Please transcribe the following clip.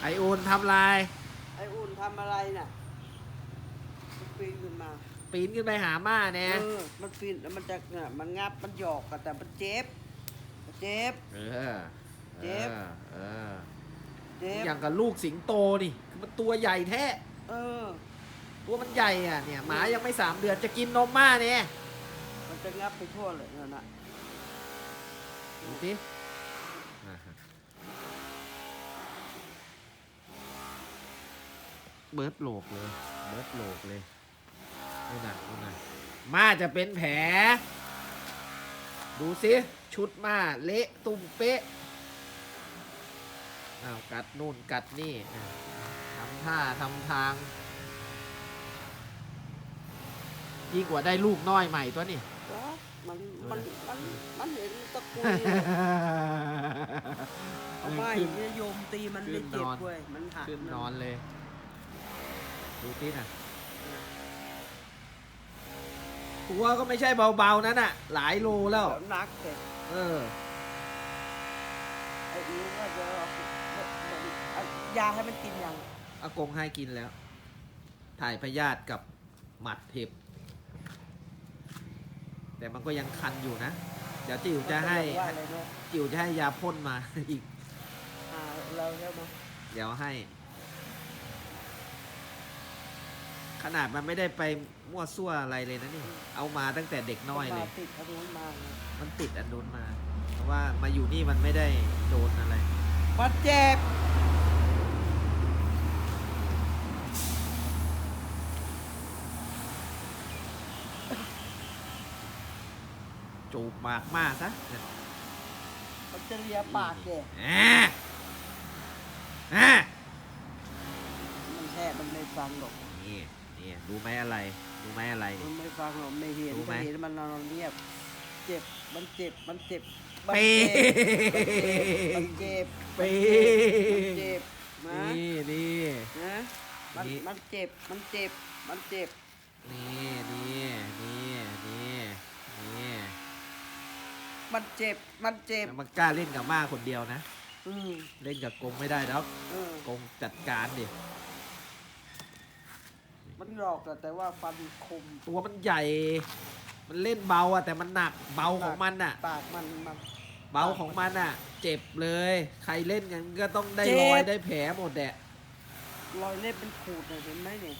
ไออุ่นทำลาย ไอ้อุ่นทำอะไรน่ะมันปีนขึ้นมาปีนขึ้นไปหาม่าเนี่ยเออมันปีนแล้วมันจะเนี่ยมันงับมันหยอกกันแต่มันเจ็บเจ็บ เออเจ็บออเออเจ็บอย่างกับลูกสิงโตนี่คือมันตัวใหญ่แท้ เออ ตัวมันใหญ่อะเนี่ยหมายังไม่สามเดือนจะกินนมม่าเนี่ยมันจะงับไปทั่วเลยนั่นน่ะดูสิอ่าฮะ เบิร์ดโหลกเลย เบิร์ดโหลกเลยนู่นน่ะนู่นน่ะม่าจะเป็นแผล ดูสิ ชุดม่าเละตุ่มเป๊ะอ้าวกัดนู่นกัดนี่อะทำท่าทำทางยิ่งกว่าได้ลูกน้อยใหม่ตัวนี่วะมันมันมันมันเห็นตะกุยเอาไม้เนี่ยโยมตีมันไม่เจ็บเว้ยมันหักขึ้นนอนเลย ดูสิน่ะตัวก็ไม่ใช่เบาๆนั่นน่ะ หลายโลแล้ว หนักเลยเออ ไอ้อิ๋วว่าจะเอาเอายาให้มันกินยังอากงให้กินแล้ว ถ่ายพยาธิกับหมัดเห็บ แต่มันก็ยังคันอยู่นะ เดี๋ยวจิ๋วจะให้ ว่าอะไรเนาะจิ๋วจะให้ยาพ่นมา อีกหาเราใช่ไหมเดี๋ยวให้ ขนาดมันไม่ได้ไปมั่วซั่วอะไรเลยนะนี่ เอามาตั้งแต่เด็กน้อยเลยมาติดอันนู้นมาเลยมันติดอันนู้นมา เพราะว่ามาอยู่นี่มันไม่ได้โดนอะไรมันเจ็บจูบมากมากซะเนี่ยมันจะเลียปากแกแอะแอะมันแท้มันไม่ฟังหรอกนี่ นี่ดูไหมอะไรดูไหมอะไรมันี่นไม่ฟังหรอกไม่เห็นรู้ไหมไม่เห็นมันนอนเงียบ เจ็บมันเจ็บมันเจ็บมันเป๊มันเจ็บเป๊มันเจ็บนะนี่นี่นะมันนี่มันเจ็บมันเจ็บมันเจ็บนี่นี่นี่นี่นี่มันเจ็บมันเจ็บแล้วมันกล้าเล่นกับม่าคนเดียวนะอืมเล่นกับกงไม่ได้แล้วเออกงจัดการดิ มันหลอกอะแต่ว่าฟันคมตัวมันใหญ่ มันเล่นเบาอะแต่มันหนักเบาของมันอะปากมันมัน เบาของมันอะเจ็บเลย ใครเล่นกันก็ต้องได้เจ็บรอยได้แผลหมดแหละ รอยเล็บเป็นขูดเลยเห็นไหมเนี่ย